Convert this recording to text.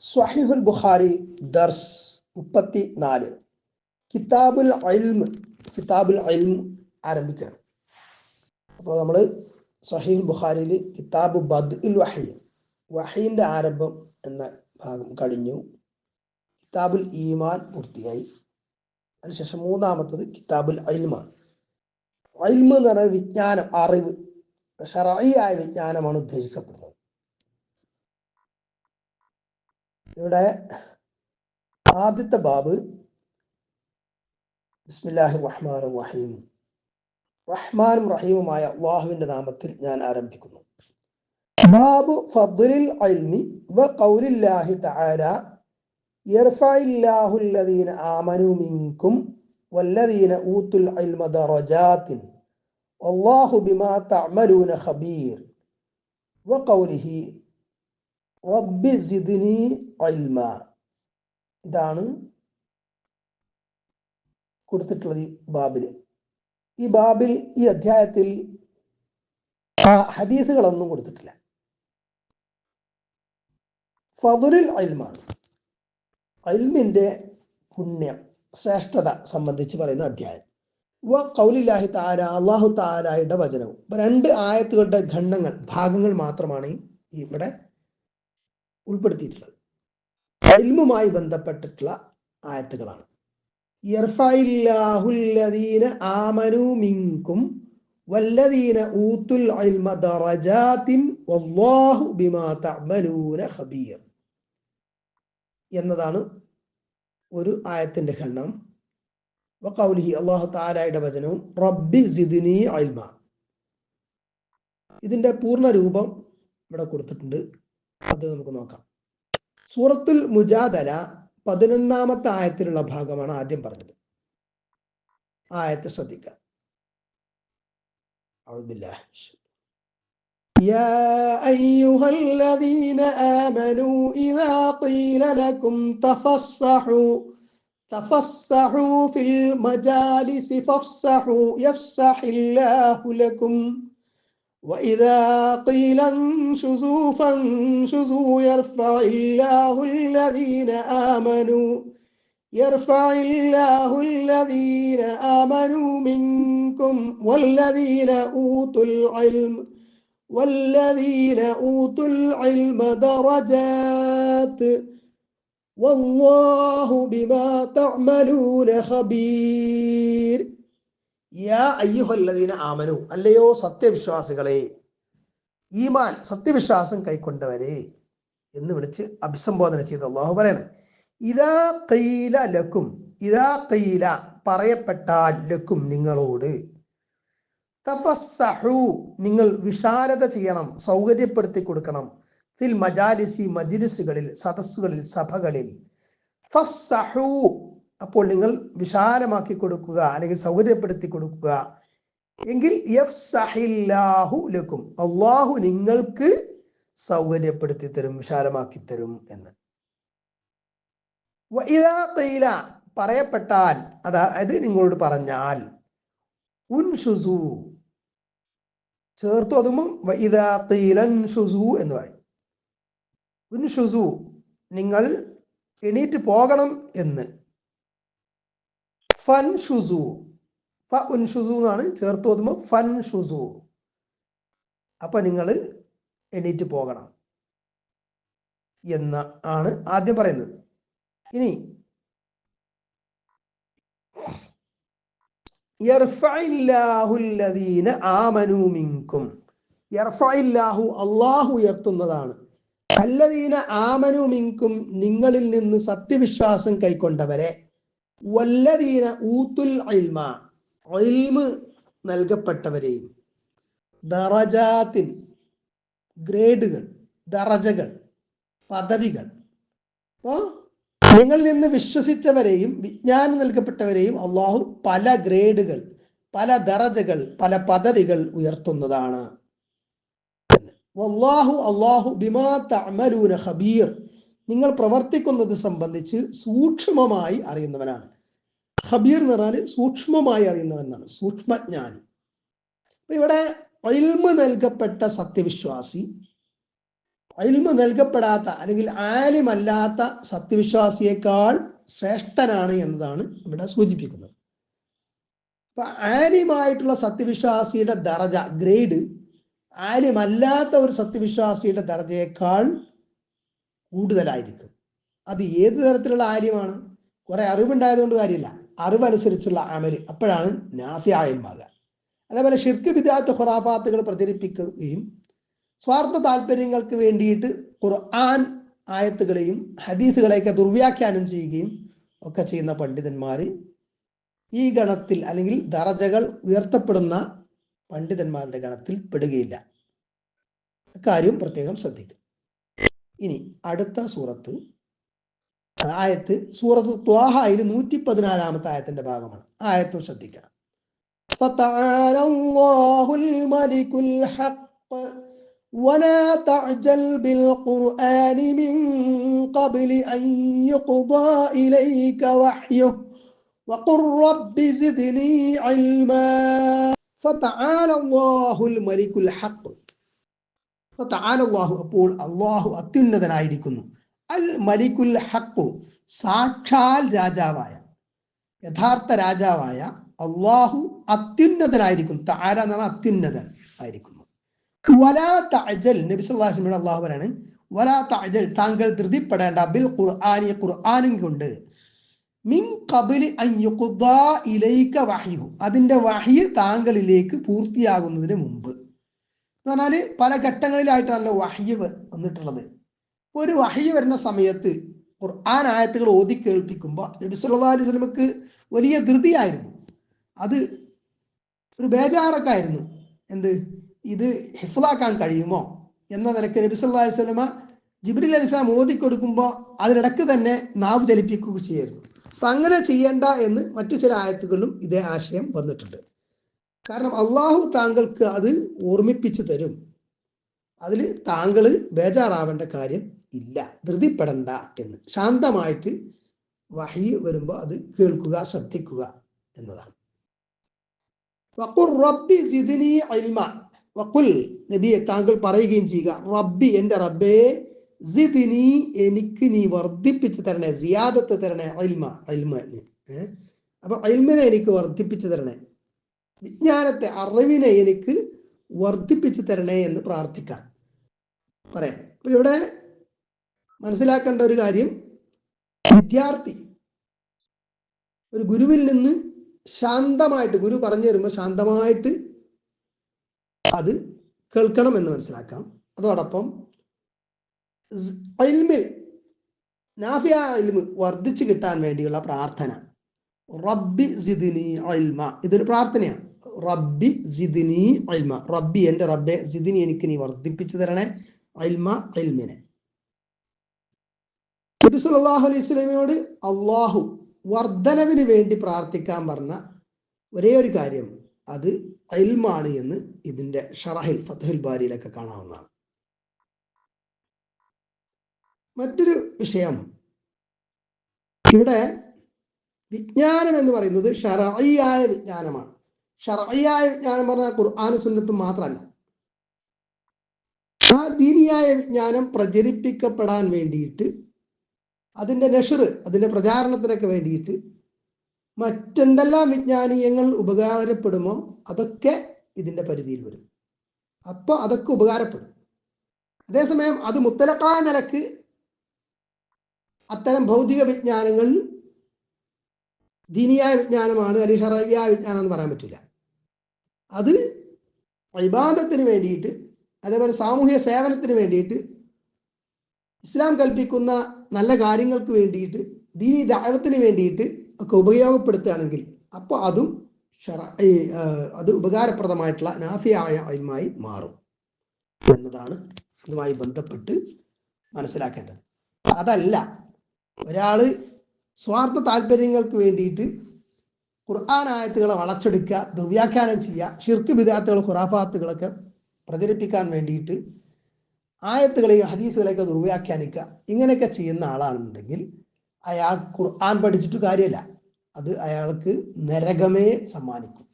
സ്വഹിഫുൽ ബുഖാരി ദർസ് മുപ്പത്തി നാല് കിതാബുൽ അൽമ് കിതാബുൽ അൽമ് ആരംഭിക്കുകയാണ് അപ്പോൾ നമ്മൾ സഹീൽ ബുഖാരിയിൽ കിതാബ് ബദ് ഉൽ വഹി വഹീന്റെ ആരംഭം എന്ന ഭാഗം കഴിഞ്ഞു. കിതാബുൽ ഈമാൻ പൂർത്തിയായി. അതിനുശേഷം മൂന്നാമത്തത് കിതാബുൽ അൽമാണ് അൽമ് എന്ന് പറഞ്ഞാൽ വിജ്ഞാനം അറിവ് ഷറായി ആയ വിജ്ഞാനമാണ് ഉദ്ദേശിക്കപ്പെടുന്നത്. ഇവിടെ ആദ്യത്തെ ബാബ് ബിസ്മില്ലാഹി റഹ്മാൻ റഹീം. റഹ്മാനും റഹീമുമായ അള്ളാഹുവിന്റെ നാമത്തിൽ ഞാൻ ആരംഭിക്കുന്നു. ബാബു ഫദ്ലിൽ അൽമി വ ഖൗലില്ലാഹി തആല യർഫഇല്ലാഹു അല്ലദീന ആമനു മിൻകും വല്ലദീന ഊത്തുൽ ഇൽമ ദറജാത്തിൻ വല്ലാഹു ബിമാ തഅമലൂന ഖബീർ വ ഖൗലിഹി ഇതാണ് കൊടുത്തിട്ടുള്ളത് ഈ ബാബിൽ. ഈ ബാബിൽ ഈ അധ്യായത്തിൽ ഹദീസുകളൊന്നും കൊടുത്തിട്ടില്ല. ഫതുലിൽ അൽമാണ്. അയൽമിന്റെ പുണ്യം ശ്രേഷ്ഠത സംബന്ധിച്ച് പറയുന്ന അധ്യായം. വ കൗലില്ലാഹി താര അള്ളാഹു താരായുടെ വചനവും. രണ്ട് ആയത്തുകളുടെ ഖണ്ഡങ്ങൾ ഭാഗങ്ങൾ മാത്രമാണ് ഇവിടെ ഉൾപ്പെടുത്തിയിട്ടുള്ളത്. ഇൽമുമായി ബന്ധപ്പെട്ടിട്ടുള്ള ആയത്തുകളാണ്. മിങ്കും വല്ലദീന ഇൽമ ദറജാതിൻ വല്ലാഹു ബിമാ തഅമലൂന ഖബീർ എന്നതാണ് ഒരു ആയത്തിന്റെ ഖണ്ഡം. വഖൗലിഹി അല്ലാഹു തആലയുടെ വചനവും റബ്ബി സിദ്നി ഇൽമ. ഇതിന്റെ പൂർണ രൂപം ഇവിടെ കൊടുത്തിട്ടുണ്ട്. അത് നമുക്ക് നോക്കാം സൂറത്തുൽ മുജാദല പതിനൊന്നാമത്തെ ആയത്തിലുള്ള ഭാഗമാണ് ആദ്യം പറഞ്ഞത് ആയത്ത് ശ്രദ്ധിക്കാം يا أيها الذين آمنوا إذا قيل لكم تفصحوا تفصحوا في المجالس فافصحوا يفسح الله لكم وإذا قيل انشزوا فانشزوا يرفع الله الذين آمنوا يرفع الله الذين آمنوا منكم والذين أوتوا العلم والذين أوتوا العلم درجات. والله بما تعملون خبير. ആമനു. അല്ലയോ സത്യവിശ്വാസികളെ ഈമാൻ സത്യവിശ്വാസം കൈക്കൊണ്ടവരെ എന്ന് വിളിച്ച് അഭിസംബോധന ചെയ്ത് അള്ളാഹു പറയാണ്. ഇതാ കൈല ലക്കും ഇതാ കൈല പറയപ്പെട്ടാൽ ലക്കും നിങ്ങളോട്. തഫസ്സഹു നിങ്ങൾ വിശാലത ചെയ്യണം സൗകര്യപ്പെടുത്തി കൊടുക്കണം. ഫിൽ മജാലിസി മജിലിസുകളിൽ സദസ്സുകളിൽ സഭകളിൽ. അപ്പോൾ നിങ്ങൾ വിശാലമാക്കി കൊടുക്കുക അല്ലെങ്കിൽ സൗകര്യപ്പെടുത്തി കൊടുക്കുക. എങ്കിൽ ലക്കും. അള്ളാഹു നിങ്ങൾക്ക് സൗകര്യപ്പെടുത്തി തരും വിശാലമാക്കി തരും എന്ന്. തൈല പറയപ്പെട്ടാൽ അതായത് നിങ്ങളോട് പറഞ്ഞാൽ ഉൻഷുസു ചേർത്തു ഷുസു എന്ന് ഉൻഷുസു നിങ്ങൾ എണീറ്റ് പോകണം എന്ന്. ഫൻ ഷുസു. ഫ ഉൻ ഷുസു എന്നാണ് ചേർത്ത് ഓതുമ്പോൾ ഫൻ ഷുസു. അപ്പൊ നിങ്ങൾ എണീറ്റ് പോകണം. എന്ന് ആണ് ആദ്യം പറയുന്നത്. ഇനി ആമനു മിൻകും അള്ളാഹു ഉയർത്തുന്നതാണ്. അല്ലദീന ആമനു മിങ്കും നിങ്ങളിൽ നിന്ന് സത്യവിശ്വാസം കൈക്കൊണ്ടവരെ വല്ലദീന ഊത്തുൽ അൽമ അൽമ നൽകപ്പെട്ടവരെയും ദറജാത്തിൻ ഗ്രേഡുകൾ ദറജകൾ പദവികൾ. അപ്പോ നിങ്ങളിൽ നിന്ന് വിശ്വസിച്ചവരെയും വിജ്ഞാനം നൽകപ്പെട്ടവരെയും അള്ളാഹു പല ഗ്രേഡുകൾ പല ദറജകൾ പല പദവികൾ ഉയർത്തുന്നതാണ്. അള്ളാഹു അള്ളാഹു ബിമാ തഅമലൂന ഖബീർ. നിങ്ങൾ പ്രവർത്തിക്കുന്നത് സംബന്ധിച്ച് സൂക്ഷ്മമായി അറിയുന്നവനാണ്. ഹബീർ എന്ന് പറഞ്ഞാൽ സൂക്ഷ്മമായി അറിയുന്നവനാണ്. സൂക്ഷ്മജ്ഞാനി. അപ്പൊ ഇവിടെ അയിൽമ നൽകപ്പെട്ട സത്യവിശ്വാസി അയിൽമ നൽകപ്പെടാത്ത അല്ലെങ്കിൽ ആലിമല്ലാത്ത സത്യവിശ്വാസിയേക്കാൾ ശ്രേഷ്ഠനാണ് എന്നതാണ് ഇവിടെ സൂചിപ്പിക്കുന്നത്. അപ്പൊ ആലിമായിട്ടുള്ള സത്യവിശ്വാസിയുടെ ദറജ ഗ്രേഡ് ആലിമല്ലാത്ത ഒരു സത്യവിശ്വാസിയുടെ ദർജയേക്കാൾ കൂടുതലായിരിക്കും. അത് ഏത് തരത്തിലുള്ള കാര്യമാണ്? കുറെ അറിവുണ്ടായതുകൊണ്ട് കാര്യമില്ല. അറിവനുസരിച്ചുള്ള അമൽ അപ്പോഴാണ് നാഫി ആയന്മാകുക അതേപോലെ ഷിർക്ക് വിദ്യാർത്ഥ ഖുറാഫാത്തുകൾ പ്രചരിപ്പിക്കുകയും സ്വാർത്ഥ താല്പര്യങ്ങൾക്ക് വേണ്ടിയിട്ട് ഖുർആൻ ആയത്തുകളെയും ഹദീസുകളെയൊക്കെ ദുർവ്യാഖ്യാനം ചെയ്യുകയും ഒക്കെ ചെയ്യുന്ന പണ്ഡിതന്മാർ ഈ ഗണത്തിൽ അല്ലെങ്കിൽ ദറജകൾ ഉയർത്തപ്പെടുന്ന പണ്ഡിതന്മാരുടെ ഗണത്തിൽ പെടുകയില്ല. കാര്യം പ്രത്യേകം ശ്രദ്ധിക്കും ഇനി അടുത്ത സൂറത്ത് ആയത്ത് സൂറത്ത് ത്വാഹയിൽ നൂറ്റി പതിനാലാമത്തെ ആയത്തിന്റെ ഭാഗമാണ് ആയത്തും ശ്രദ്ധിക്കാം فتعالى الله الملك الحق ولا تعجل بالقرآن من قبل أن يقضى إليك وحيه وقل رب زدني علما فتعالى الله الملك الحق താനല്ലാഹു അപ്പോൾ അള്ളാഹു അത്യുന്നതനായിരിക്കുന്നു. അൽ മലിക്കുൽ ഹക്കു സാക്ഷാൽ രാജാവായ യഥാർത്ഥ രാജാവായ അള്ളാഹു അത്യുന്നതനായിരിക്കുന്നു. താര എന്നാണ് അത്യുന്നതൻ ആയിരിക്കുന്നു. വലാ തഅജൽ നബി സല്ലാസ്മിയുടെ അള്ളാഹു പറയാണ് വലാ തഅജൽ താങ്കൾ ധൃതിപ്പെടേണ്ട ബിൽ ഖുർആാനി ഖുർആാനും കൊണ്ട് മിൻ ഇലൈക അതിന്റെ വഹിയ താങ്കളിലേക്ക് പൂർത്തിയാകുന്നതിന് മുമ്പ്. എന്ന് പറഞ്ഞാൽ പല ഘട്ടങ്ങളിലായിട്ടാണല്ലോ വഹ്യ് വന്നിട്ടുള്ളത്. ഒരു വഹ്യ് വരുന്ന സമയത്ത് ഖുർആൻ ആയത്തുകൾ ഓതി കേൾപ്പിക്കുമ്പോൾ നബി സല്ലല്ലാഹു അലൈഹി വസല്ലമക്ക് വലിയ ധൃതിയായിരുന്നു. അത് ഒരു ബേജാറൊക്കെ ആയിരുന്നു എന്ത്? ഇത് ഹിഫ്ലാക്കാൻ കഴിയുമോ? എന്ന നിലയ്ക്ക് നബി സല്ലല്ലാഹു അലൈഹി വസല്ലമ ജിബ്രീൽ അലിസ്ലാം സ്വലാം ഓതി കൊടുക്കുമ്പോൾ അതിനിടക്ക് തന്നെ നാവ് ചലിപ്പിക്കുക ചെയ്യായിരുന്നു അപ്പൊ അങ്ങനെ ചെയ്യേണ്ട എന്ന് മറ്റു ചില ആയത്തുകളിലും ഇതേ ആശയം വന്നിട്ടുണ്ട്. കാരണം അള്ളാഹു താങ്കൾക്ക് അത് ഓർമ്മിപ്പിച്ചു തരും. അതിൽ താങ്കൾ ബേജാറാവേണ്ട കാര്യം ഇല്ല. ധൃതിപ്പെടണ്ട എന്ന്. ശാന്തമായിട്ട് വഹി വരുമ്പോൾ അത് കേൾക്കുക ശ്രദ്ധിക്കുക എന്നതാണ്. വഖുർ റബ്ബി സിദിനി ഇൽമ. വഖുൽ നബിയെ താങ്കൾ പറയുകയും ചെയ്യുക റബ്ബി എന്റെ റബ്ബേ സിദിനി എനിക്ക് നീ വർദ്ധിപ്പിച്ചു തരണേ സിയാദത്ത് തരണേ ഇൽമ ഇൽമിന്. ഏഹ്? അപ്പൊ ഇൽമിനെ എനിക്ക് വർദ്ധിപ്പിച്ചു തരണേ. വിജ്ഞാനത്തെ അറിവിനെ എനിക്ക് വർദ്ധിപ്പിച്ചു തരണേ എന്ന് പ്രാർത്ഥിക്കാം. പറയാം. അപ്പൊ ഇവിടെ മനസ്സിലാക്കേണ്ട ഒരു കാര്യം വിദ്യാർത്ഥി ഒരു ഗുരുവിൽ നിന്ന് ശാന്തമായിട്ട് ഗുരു പറഞ്ഞു തരുമ്പോൾ ശാന്തമായിട്ട് അത് കേൾക്കണം എന്ന് മനസ്സിലാക്കാം. അതോടൊപ്പം ഇൽമിൽ നാഫിയ ഇൽമ് വർദ്ധിച്ചു കിട്ടാൻ വേണ്ടിയുള്ള പ്രാർത്ഥന. റബ്ബി സിദിനി ഇൽമ ഇതൊരു പ്രാർത്ഥനയാണ്. റബ്ബി ജിദിനി അൽമ. റബ്ബി എന്റെ റബ്ബെ ജിദിനി എനിക്ക് നീ വർദ്ധിപ്പിച്ചു തരണേ. അൽമ അൽമിനെ. നബി സല്ലല്ലാഹു അലൈഹി സ്വലമയോട് അള്ളാഹു വർധനവിന് വേണ്ടി പ്രാർത്ഥിക്കാൻ പറഞ്ഞ ഒരേ ഒരു കാര്യം. അത് അൽമാണ് എന്ന് ഇതിന്റെ ഷറഹിൽ ഫത്ഹുൽ ബാരിയിലൊക്കെ കാണാവുന്നതാണ്. മറ്റൊരു വിഷയം. ഇവിടെ വിജ്ഞാനം എന്ന് പറയുന്നത് ഷറയായ വിജ്ഞാനമാണ്. ഷറയായ വിജ്ഞാനം പറഞ്ഞാൽ ഖുർആാനും സുന്നത്തും മാത്രമല്ല. ആ ദീനിയായ വിജ്ഞാനം പ്രചരിപ്പിക്കപ്പെടാൻ വേണ്ടിയിട്ട് അതിന്റെ നെഷർ അതിന്റെ പ്രചാരണത്തിനൊക്കെ വേണ്ടിയിട്ട് മറ്റെന്തെല്ലാം വിജ്ഞാനീയങ്ങൾ ഉപകാരപ്പെടുമോ അതൊക്കെ ഇതിന്റെ പരിധിയിൽ വരും. അപ്പോൾ അതൊക്കെ ഉപകാരപ്പെടും. അതേസമയം അത് മുത്തലക്കായ നിലയ്ക്ക് അത്തരം ഭൗതിക വിജ്ഞാനങ്ങൾ ദീനിയായ വിജ്ഞാനമാണ് അല്ലെങ്കിൽ വിജ്ഞാനം എന്ന് പറയാൻ പറ്റില്ല. അത് വിവാദത്തിന് വേണ്ടിയിട്ട് അതേപോലെ സാമൂഹ്യ സേവനത്തിന് വേണ്ടിയിട്ട് ഇസ്ലാം കൽപ്പിക്കുന്ന നല്ല കാര്യങ്ങൾക്ക് വേണ്ടിയിട്ട് ദീനി ദാഴത്തിന് വേണ്ടിയിട്ട് ഒക്കെ ഉപയോഗപ്പെടുത്തുകയാണെങ്കിൽ അപ്പോൾ അതും അത് ഉപകാരപ്രദമായിട്ടുള്ള നാഫിയായ അയിമായി മാറും എന്നതാണ് ഇതുമായി ബന്ധപ്പെട്ട് മനസ്സിലാക്കേണ്ടത്. അതല്ല ഒരാൾ സ്വാർത്ഥ താല്പര്യങ്ങൾക്ക് വേണ്ടിയിട്ട് ഖുർആൻ ആയത്തുകളെ വളച്ചെടുക്കുക ദുർവ്യാഖ്യാനം ചെയ്യുക ഷിർക്ക് വിദ്യാർത്ഥികൾ ഖുറാഫാത്തുകളൊക്കെ പ്രചരിപ്പിക്കാൻ വേണ്ടിയിട്ട് ആയത്തുകളെയും ഹദീസുകളെയൊക്കെ ദുർവ്യാഖ്യാനിക്കുക. ഇങ്ങനെയൊക്കെ ചെയ്യുന്ന ആളാണെന്നുണ്ടെങ്കിൽ അയാൾ ഖുർആൻ പഠിച്ചിട്ട് കാര്യമല്ല. അത് അയാൾക്ക് നരകമേ സമ്മാനിക്കും.